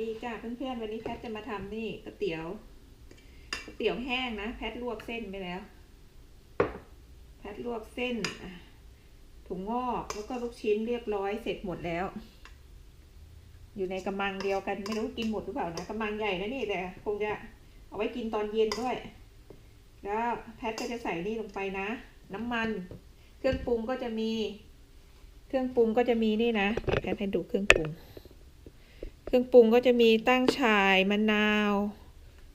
ดีจ้าเพื่อนๆวันนี้แพทจะมาทำนี่ก๋วยเตี๋ยวก๋วยเตี๋ยวแห้งนะแพทลวกเส้นไปแล้ว แพทลวกเส้นถุงงอกแล้วก็ลูกชิ้นเรียบร้อยเสร็จหมดแล้ว อยู่ในกำมังเดียวกันไม่รู้กินหมดหรือเปล่านะกำมังใหญ่นะนี่แต่คงจะเอาไว้กินตอนเย็นด้วย แล้วแพทก็จะใส่นี่ลงไปนะ น้ำมัน เครื่องปรุงก็จะมี เครื่องปรุงก็จะมีนี่นะแพทให้ดูเครื่องปรุง เครื่องปรุงก็จะมีตั้งฉ่ายมะนาว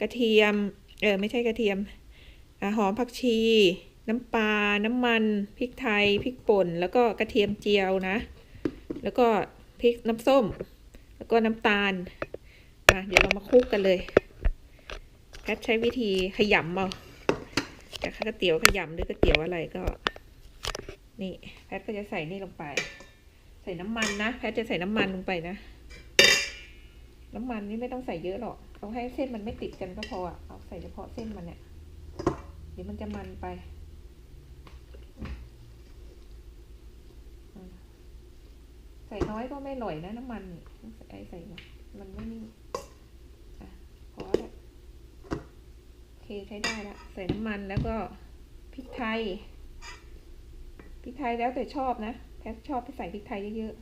กระเทียม เออไม่ใช่กระเทียมอหอมผักชี น้ำปลา น้ำมัน พริกไทย พริกป่น แล้วก็กระเทียมเจียวนะ แล้วก็พริกน้ำส้ม แล้วก็น้ำตาลอะเดี๋ยวเรามาคลุกกันเลยแพทใช้วิธีขยำเอาแต่ก๋วยเตี๋ยวขยำหรือก๋วยเตี๋ยวอะไรก็ นี่แพทก็จะใส่นี่ลงไป ใส่น้ำมันนะ แพทจะใส่น้ำมันลงไปนะ น้ำมันนี่ไม่ต้องใส่เยอะหรอกเอาให้เส้นมันไม่ติดกันก็พออะเอาใส่เฉพาะเส้นมันเนี่ยเดี๋ยวมันจะมันไปใส่น้อยก็ไม่อร่อยนะน้ำมันนี่ต้อใส่ใส่หน่อยมันไม่นิ่งอะพอแล้วโอเคใช้ได้ละใส่น้ำมันแล้วก็พริกไทยพริกไทยแล้วแต่ชอบนะแพทชอบไปใส่พริกไทยเยอะ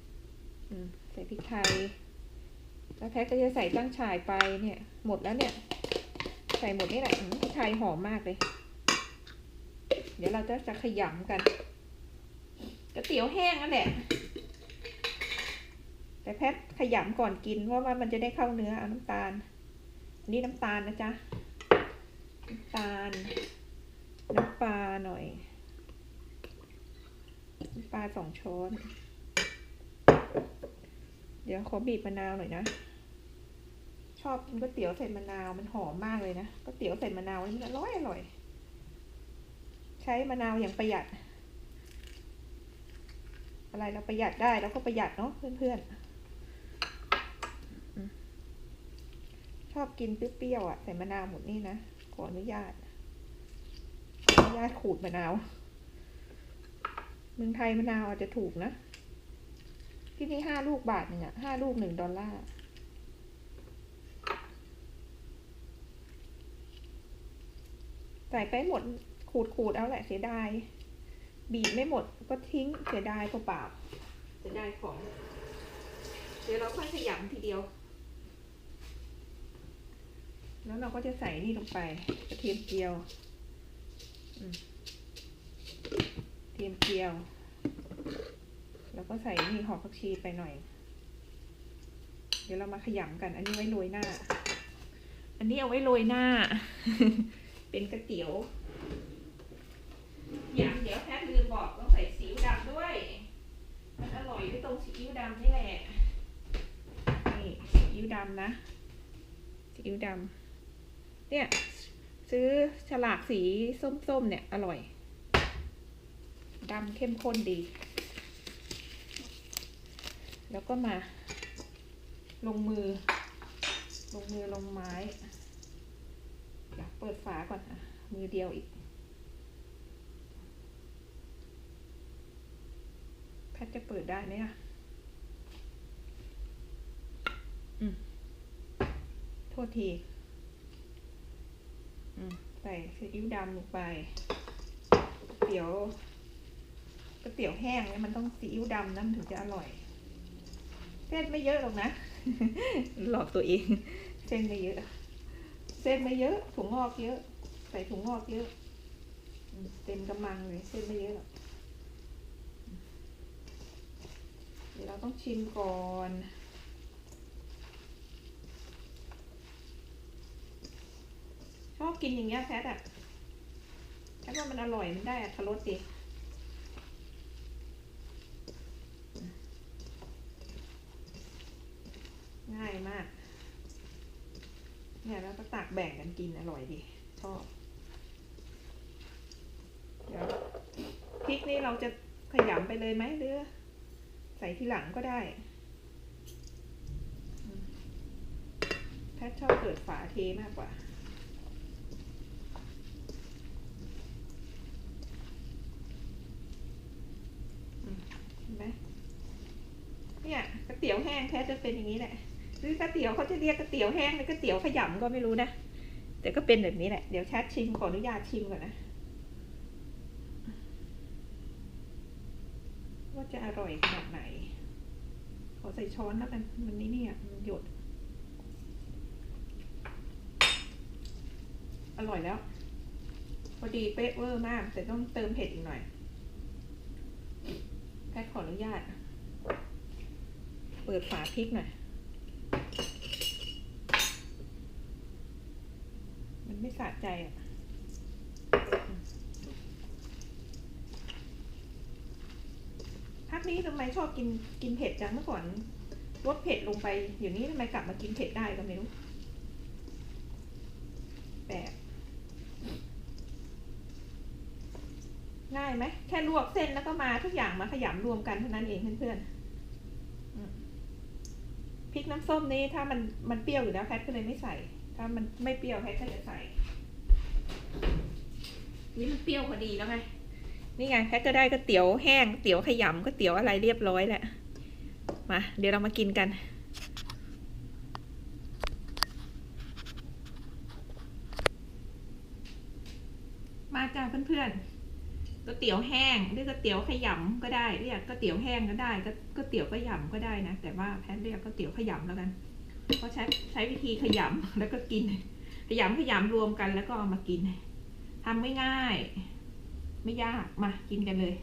ๆอืมใส่พริกไทย แล้วแพทก็จะใส่ตั้งฉายไปเนี่ย หมดแล้วเนี่ย ใส่หมดนี่แหละอืมพริกไทยหอมมากเลย เดี๋ยวเราจะจะขยำกันก๋วยเตี๋ยวแห้งนั่นแหละ แต่แพทขยำก่อนกินเพราะว่ามันจะได้เข้าเนื้อเอาน้ำตาลนนี้น้ำตาลนะจ๊ะ น้ำตาล น้ำปลาหน่อย น้ำปลาสองช้อน เดี๋ยวขอบีบมะนาวหน่อยนะ ชอบกินก๋วยเตี๋ยวใส่มะนาวมันหอมมากเลยนะก๋วยเตี๋ยวใส่มะนาวนี่มันอร่อยอร่อย ใช้มะนาวอย่างประหยัด อะไรเราประหยัดได้เราก็ประหยัดเนาะเพื่อนๆ ชอบกินเปรี้ยวๆอะใส่มะนาวหมดนี่นะขออนุญาตอนุญาตขูดมะนาวเมืองไทยมะนาวอาจจะถูกนะ ที่นี่ห้าลูกบาทหนึ่งอะห้าลูกหนึ่งดอลลาร์ใส่ไปหมดขูดขูดเอาแหละเสียดาย บีบไม่หมดก็ทิ้งเสียดายเปล่าๆเสียดายของ เดี๋ยวเราค่อยขยำทีเดียว แล้วเราก็จะใส่นี่ลงไปกระเทียมเจียว อืมเทียมเจียว แล้วก็ใส่นี่หอมผักชีไปหน่อย เดี๋ยวเรามาขยำกัน อันนี้ไว้โรยหน้า อันนี้เอาไว้โรยหน้า เป็นก๋วยเตี๋ยวอย่างเดี๋ยวแพทลืมบอกต้องใส่ซีอิ๊วดำด้วย มันอร่อยที่ตรงซีอิ๊วดำนี่แหละ นี่ซีอิ๊วดำนะซีอิ๊วดำเนี่ยซื้อฉลากสีส้มๆเนี่ยอร่อยดำเข้มข้นดี แล้วก็มาลงมือ ลงมือลงไม้อยากเปิดฝาก่อนอะ มือเดียวอีก แพทย์จะเปิดได้ไหมอะอืมโทษที อืมใส่ซีอิ๊วดำลงไปเตี๋ยวก๋วยเตี๋ยวแห้งเนี่ยมันต้องซีอิ๊วดำนะมันถึงจะอร่อย ส้นไม่เยอะหรอกนะ หลอกตัวเอง เส้นไม่เยอะ เส้นไม่เยอะถุงงอกเยอะ ใส่ถุงงอกเยอะอืมเต็มกำมังเลยเส้นไม่เยอะหรอกเดี๋ยวเราต้องชิมก่อนชอบกินอย่างเงี้ยแพทอะแพทว่ามันอร่อยมันได้อัตรสดี ง่ายมาก เนี่ยแล้วก็ตักแบ่งกันกินอร่อยดี ชอบ เดี๋ยวพริกนี่เราจะขยำไปเลยไหมหรือใส่ทีหลังก็ได้แพทชอบเปิดฝาเทมากกว่าอืมเห็นไหมเนี่ยก๋วยเตี๋ยวแห้งแพทจะเป็นอย่างนี้แหละ หรือก๋วยเตี๋ยวเขาจะเรียกก๋วยเตี๋ยวแห้งหรือก๋วยเตี๋ยวขยำก็ไม่รู้นะ แต่ก็เป็นแบบนี้แหละ เดี๋ยวแชทชิมขออนุญาตชิมก่อนนะ ว่าจะอร่อยขนาดไหน ขอใส่ช้อนแล้วกัน มันนี่เนี่ยมันหยด อร่อยแล้ว พอดีเป๊ะเวอร์มาก แต่ต้องเติมเผ็ดอีกหน่อยแพทขออนุญาต เปิดฝาพริกหน่อย มัน ไม่สะใจอะพักนี้ทำไมชอบกินกินเผ็ดจังเมื่อก่อนลดเผ็ดลงไปเดี๋ยวนี้ทำไมกลับมากินเผ็ดได้ก็ไม่รู้แปลกง่ายไหมแค่ลวกเส้นแล้วก็มาทุกอย่างมาขยำรวมกันเท่านั้นเองเพื่อนๆพริกน้ำส้มนี้ถ้ามันมันเปรี้ยวอยู่แล้วแพทก็เลยไม่ใส่ ถ้ามันไม่เปรี้ยวแพทก็จะใส่ นี่มันเปรี้ยวพอดีแล้วไง นี่ไงแพทก็ได้ก๋วยเตี๋ยวแห้งก๋วยเตี๋ยวขยำก๋วยเตี๋ยวอะไรเรียบร้อยแหละ มา เดี๋ยวเรามากินกัน มาจ้าเพื่อนๆก๋วยเตี๋ยวแห้งหรือก๋วยเตี๋ยวขยำก็ได้ เรียกก๋วยเตี๋ยวแห้งก็ได้ก็ก๋วยเตี๋ยวขยำก็ได้นะ แต่ว่าแพทเรียกก๋วยเตี๋ยวขยำแล้วกัน เพราใช้ใช้วิธีขยำแล้วก็กิน ขยำขยำรวมกันแล้วก็เอามากินทำไม่ง่าย ไม่ยากมากินกันเลย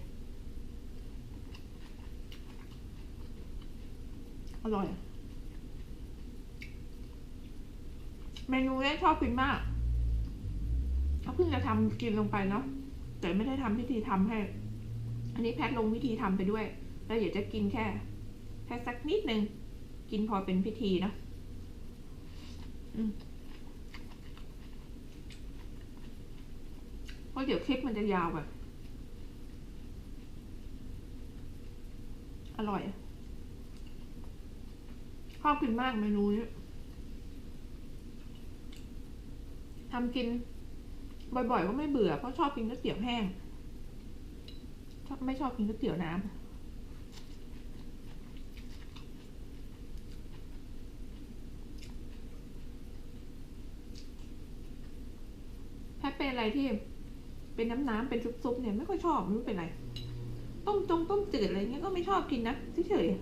อร่อย เมนูนี้ชอบกินมากเขาเพิ่งจะทำกินลงไปเนาะแต่ไม่ได้ทำพิธีทำให้ อันนี้แพทลงวิธีทำไปด้วย แล้วเดี๋ยวจะกินแค่แค่สักนิดนึงกินพอเป็นพิธีเนาะ เพราะเดี๋ยวคลิปมันจะยาวแบบ อร่อยชอบกินมากเมนูนี้ทำกิน บ่อยๆ ก็ไม่เบื่อ เพราะชอบกินก๋วยเตี๋ยวแห้ง ไม่ชอบกินก๋วยเตี๋ยวน้ำถ้าเป็น อะไรที่เป็นน้ำน้ำๆเป็นซุปๆเนี่ยไม่ค่อยชอบไม่รู้เป็นไร ต้มจงต้มจืดอะไรเงี้ยก็ไม่ชอบกินนะเฉยๆ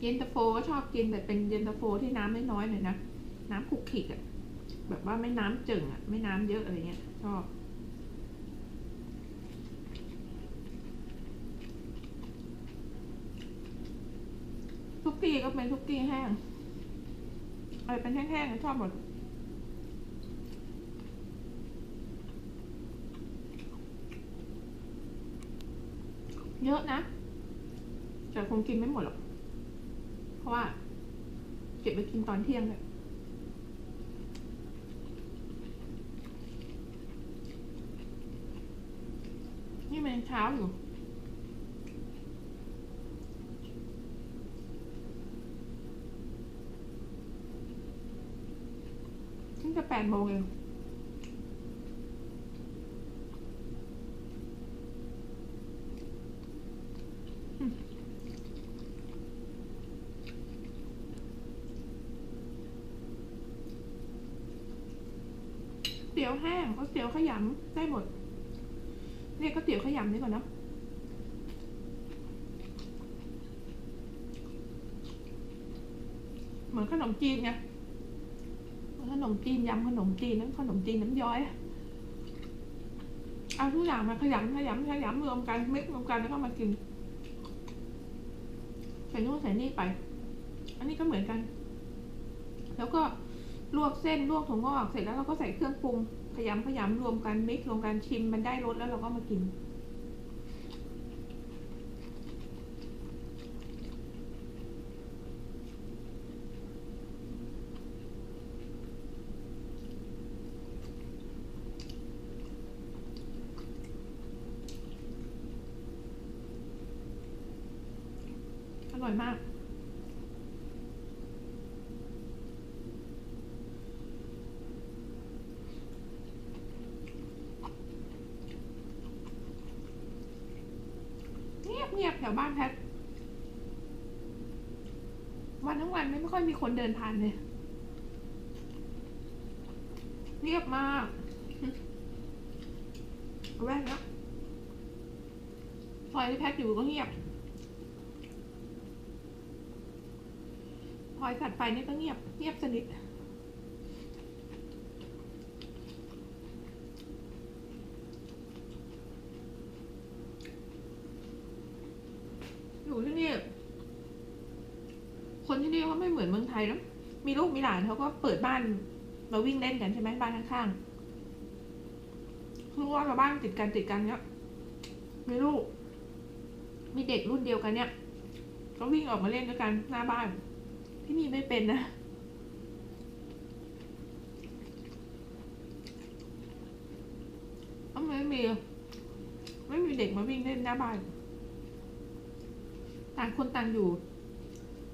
เย็นตาโฟก็ชอบกินแต่เป็นเย็นตาโฟที่น้ำน้อยๆหน่อยนะ น้ำขุกขิกอะแบบว่าไม่น้ำจึงอะไม่น้ำเยอะอะไรเงี้ยชอบ ทุกกี้ก็เป็นทุกกี้แห้งอะไรเป็นแห้งๆชอบหมดเยอะนะ แต่คงกินไม่หมดหรอก เพราะว่า เก็บไปกินตอนเที่ยงเลยนี่มันเช้าอยู่ เพิ่จะแปดโมงเองเตี๋ยวแห้งก๋วยเตี๋ยวขยำได้หมดเรียกก๋วยเตี๋ยวขยำดีกว่าเนะเหมือนขนมจีนไง นมจีนยำขนมจีนนั้นขนมจีนน้ำย้อยเอาทุกอย่างมาขยำขยำขยำรวมกันมิกรวมกันแล้วก็มากินใส่นู่นใส่นี่ไป อันนี้ก็เหมือนกัน แล้วก็ลวกเส้นลวกถั่วงอกเสร็จแล้วเราก็ใส่เครื่องปรุงขยำขยำรวมกันมิกรวมกันชิมมันได้รสแล้วเราก็มากิน ร่อยมาก เงียบเงียบแถวบ้านแพทวันทั้งวันไม่ค่อยมีคนเดินผ่านเลย เงียบมากแว่นนะซอยที่แพทอยู่ก็เงียบ ซอยถัดไปนี่ก็เงียบเงียบสนิทอยู่ที่นี่คนที่นี่เขาไม่เหมือนเมืองไทยแล้วมีลูกมีหลานเขาก็เปิดบ้านมาวิ่งเล่นกันใช่ไหมบ้านข้างๆคือว่าเราบ้านติดกันติดกันเนี้ยมีลูก มีเด็กรุ่นเดียวกันเนี้ยก็วิ่งออกมาเล่นด้วยกันหน้าบ้าน ที่นี่ไม่เป็นนะไม่มี ไม่มีเด็กมาวิ่งเล่นหน้าบ้าน ต่างคนต่างอยู่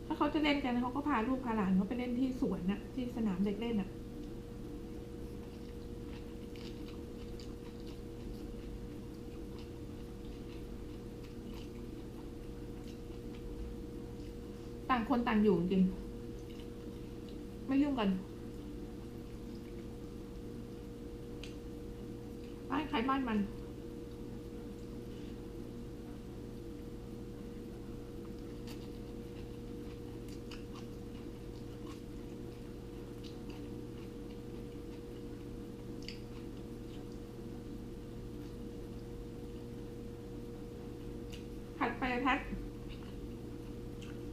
ถ้าเขาจะเล่นกันเขาก็พาลูกพาหลานเขาไปเล่นที่สวนน่ะ ที่สนามเด็กเล่นน่ะต่างคนต่างอยู่จริง ไม่ยุ่งกันบ้านใครบ้านมัน ถัดไปแพท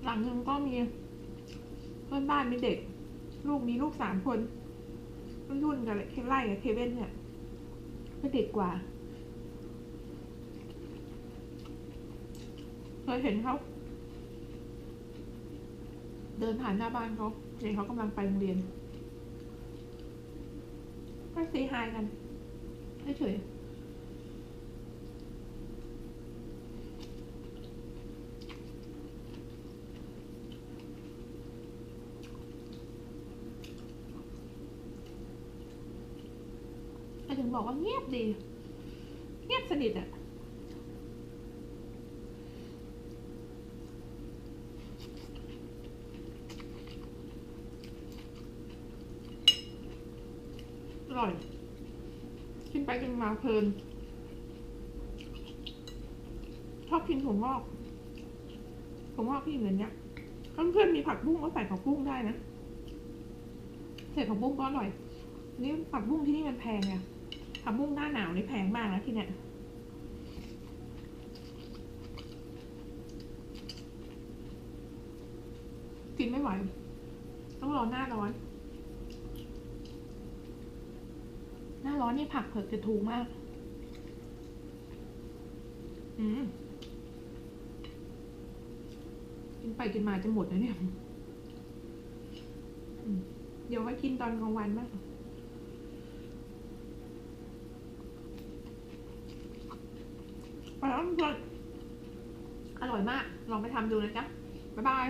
หลังหนึ่งก็มีเพื่อนบ้านมีเด็ก ลูกมีลูกสามคนรุ่นกันเลยเคไล่กับเคเว่นเนี่ยก็เด็กกว่าเคยเห็นเขาเดินผ่านหน้าบ้านเขาเห็นเขากำลังไปโรงเรียนก็ซีไฮกันเฉยๆ ถึงบอกว่าเงียบดี เงียบสนิทอะอร่อยกินไปกินมาเพลิน ชอบกินถั่วงอกถั่วงอกที่เหมือนเนี้ยเพื่อนๆมีผักบุ้งก็ใส่ผักบุ้งได้นะใส่ผักบุ้งก็อร่อยนี่ผักบุ้งที่นี่มันแพงอะ ผักบุ้งหน้าหนาวนี่แพงมากนะที่เนี่ยกินไม่ไหว ต้องรอหน้าร้อน หน้าร้อนนี่ผักเผือกจะถูกมาก อืมกินไปกินมาจะหมดแล้วเนี่ย เดี๋ยวไว้กินตอนกลางวันบ้าง ไปแล้วทุกคนอร่อยมาก ลองไปทำดูนะจ๊ะ บ๊ายบาย